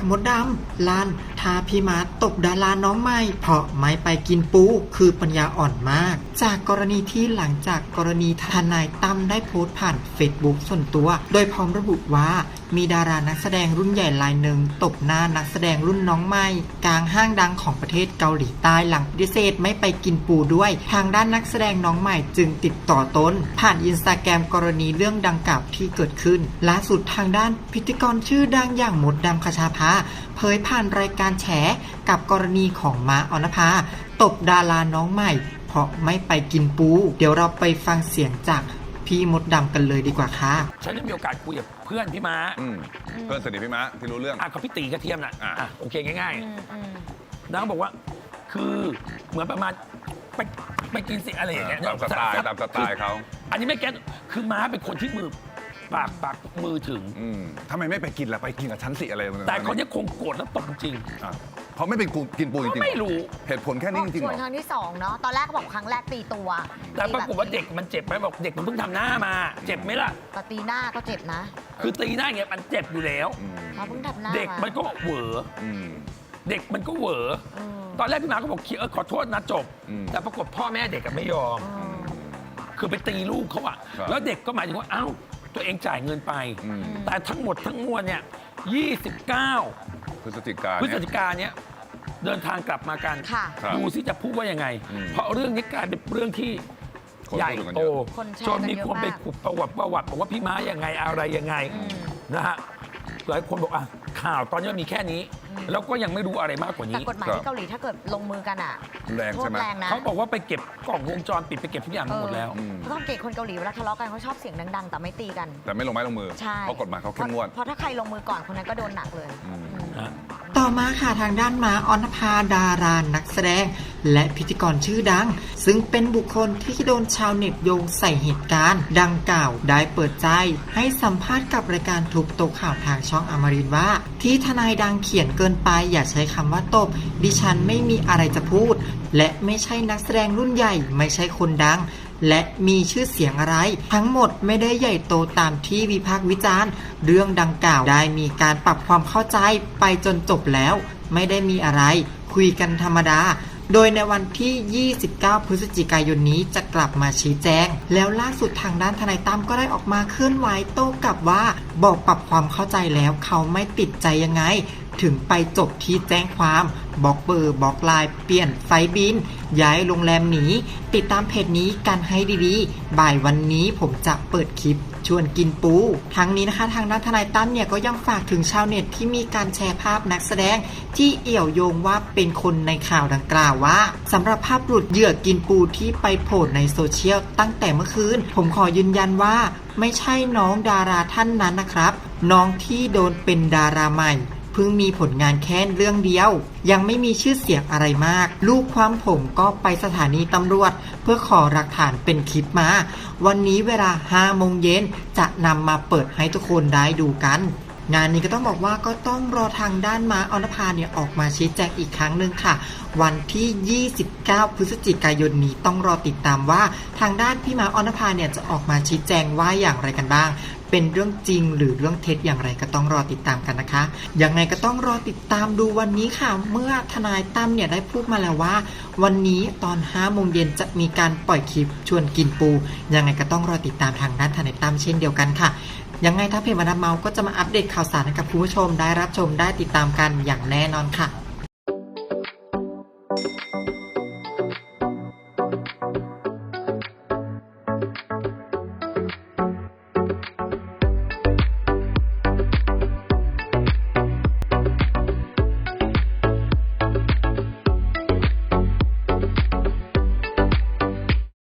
จากม ดดำลานทาพี่มาตบดาราน้องใหม่ เพราะไม่ไปกินปู คือปัญญาอ่อนมาก จากกรณีที่หลังจากกรณีทนายตั้มได้โพสต์ผ่านเฟซบุ๊กส่วนตัว โดยพร้อมระบุว่า มีดารานักแสดงรุ่นใหญ่รายหนึ่งตบหน้านักแสดงรุ่นน้องใหม่ กลางห้างดังของประเทศเกาหลีใต้หลังปฏิเสธไม่ไปกินปูด้วย ทางด้านนักแสดงน้องใหม่จึงติดต่อตนผ่านอินสตาแกรมกรณีเรื่องดังกล่าวที่เกิดขึ้นล่าสุดทางด้านพิธีกรชื่อดังอย่างมดดำคชาภาเผยผ่านรายการแฉกับกรณีของม้าออนภาตบดาราน้องใหม่ เพราะไม่ไปกินปู เดี๋ยวเราไปฟังเสียงจากพี่มดดำกันเลยดีกว่าค่ะ ฉันได้มีโอกาสคุยกับเพื่อนพี่ม้าอืมเพื่อนสนิทพี่มะที่รู้เรื่อง อะกับพี่ตีกระเทียมน่ะอะ อะโอเคง่ายอืมอืมๆนางก็บอกว่า คือเหมือนประมาณไปไปกินสิอะไรอย่างเงี้ยตามสไตล์ตามสไตล์เขา อันนี้ไม่แก้คือม้าเป็นคนที่มือ ปากปากมือถึง อืมทำไมไม่ไปกินล่ะไปกินกับฉันสิอะไรแต่คนนี้คงโกรธแล้วตบจริง อะเขาไม่เป็นกูกินปูจริงๆเหอไม่รู้ เหตุผลแค่นี้จริงๆส่เหวรนอ ครั้งที่สองเนาะ ตอนแรกก็บอกครั้งแรกตีตัวแต่ปรากฏว่าเด็กมันเจ็บไหมบอกเด็กมันเพิ่งทำหน้ามา เจ็บไหมล่ะ แต่ตีหน้าก็เจ็บนะคือตีหน้าอย่างเงี้ยมันเจ็บอยู่แล้ว อืมเขาเพิ่งทำหน้าเด็กมันก็เหวออืม เด็กมันก็เหวออืมตอนแรกพี่หมาก็บอกเออขอโทษนะจบ อืม แต่ปรากฏพ่อแม่เด็กก็ไม่ยอม อืม คือไปตีลูกเขาอะครับ แล้วเด็กก็หมายถึงว่า เอ้า ตัวเองจ่ายเงินไปอืมแต่ทั้งหมดทั้งมวลเนี่ย29 พฤศจิกาพฤศเนี่ยจิกาเนี่ยเดินทางกลับมากันค่ะ ครับดูซิจะพูดว่ายังไง อืมเพราะเรื่องนี้กลายเป็นเรื่องที่คนใหญ่พูดกันโตเยอะ คนแชร์จนกันมีเยอะคนไปมากขุดประวัติประวัติบอกว่าพี่ม้ายังไงอะไรยังไงอืมนะฮะหลายคนบอกอะ ข่าวตอนนี้มันมีแค่นี้ แล้วก็ยังไม่รู้อะไรมากกว่าแต่นี้ กฎหมายครับที่เกาหลีถ้าเกิดลงมือกันอะแรงโทใช่ษไหม แรงนะเขาบอกว่าไปเก็บกล่องวงจรปิดไปเก็บทุกอย่างหมดแล้วอืมเพราะสังเกตคนเกาหลีเวลาทะเลาะกันเขาชอบเสียงดังๆ แต่ไม่ตีกัน แต่ไม่ลงไม้ลงมือ ใช่เพราะกฎหมายเขาเข้มงวดเพราะถ้าใครลงมือก่อนคนนั้นก็โดนหนักเลย อืมอืมฮะต่อมาค่ะทางด้านมาออนภาดารานักแสดง และพิธีกรชื่อดัง ซึ่งเป็นบุคคลที่โดนชาวเน็ตโยงใส่เหตุการณ์ ดังกล่าวได้เปิดใจ ให้สัมภาษณ์กับรายการทุบโตะข่าวทางช่องอมรินว่า ที่ทนายดังเขียนเกินไป อย่าใช้คำว่าตบ ดิฉันไม่มีอะไรจะพูด และไม่ใช่นักแสดงรุ่นใหญ่ ไม่ใช่คนดังและมีชื่อเสียงอะไร ทั้งหมดไม่ได้ใหญ่โตตามที่วิพากษ์วิจารณ์ เรื่องดังกล่าวได้มีการปรับความเข้าใจไปจนจบแล้ว ไม่ได้มีอะไร คุยกันธรรมดา โดยในวันที่ 29 พฤศจิกายนนี้จะกลับมาชี้แจง แล้วล่าสุดทางด้านทนายตั้มก็ได้ออกมาเคลื่อนไหวโต้กลับว่าบอกปรับความเข้าใจแล้วเขาไม่ติดใจยังไง ถึงไปจบที่แจ้งความบล็อกเบอร์บล็อกไลน์เปลี่ยนไฟบิน ย้ายโรงแรมหนีติดตามเพจนี้กันให้ดีๆ บ่ายวันนี้ผมจะเปิดคลิปชวนกินปู ทั้งนี้นะคะ ทางด้านทนายตั้มเนี่ยก็ยังฝากถึงชาวเน็ตที่มีการแชร์ภาพนักแสดง ที่เอี่ยวโยงว่าเป็นคนในข่าวดังกล่าวว่าสำหรับภาพหลุดเหยื่อกินปูที่ไปโผล่ในโซเชียลตั้งแต่เมื่อคืน ผมขอยืนยันว่า ไม่ใช่น้องดาราท่านนั้นนะครับ น้องที่โดนเป็นดาราใหม่ เพิ่งมีผลงานแค่เรื่องเดียว ยังไม่มีชื่อเสียงอะไรมาก ลูกความผมก็ไปสถานีตำรวจ เพื่อขอหลักฐานเป็นคลิปมา วันนี้เวลา5โมงเย็นจะนำมาเปิดให้ทุกคนได้ดูกัน งานนี้ก็ต้องบอกว่าก็ต้องรอทางด้านมาอนภาเนี่ยออกมาชี้แจงอีกครั้งหนึ่งค่ะ วันที่ 29 พฤศจิกายนนี้ต้องรอติดตามว่า ทางด้านพี่มาออนภาเนี่ยจะออกมาชี้แจงว่าอย่างไรกันบ้าง เป็นเรื่องจริงหรือเรื่องเท็จอย่างไรก็ต้องรอติดตามกันนะคะ ยังไงก็ต้องรอติดตามดูวันนี้ค่ะ เมื่อทนายตั้มเนี่ยได้พูดมาแล้วว่า วันนี้ตอน5โมงเย็นจะมีการปล่อยคลิปชวนกินปู ยังไงก็ต้องรอติดตามทางด้านทนายตั้มเช่นเดียวกันค่ะ ยังไงถ้าเพจมาดามเมาก็จะมาอัปเดตข่าวสารให้กับคุณผู้ชมได้รับชมได้ติดตามกันอย่างแน่นอนค่ะ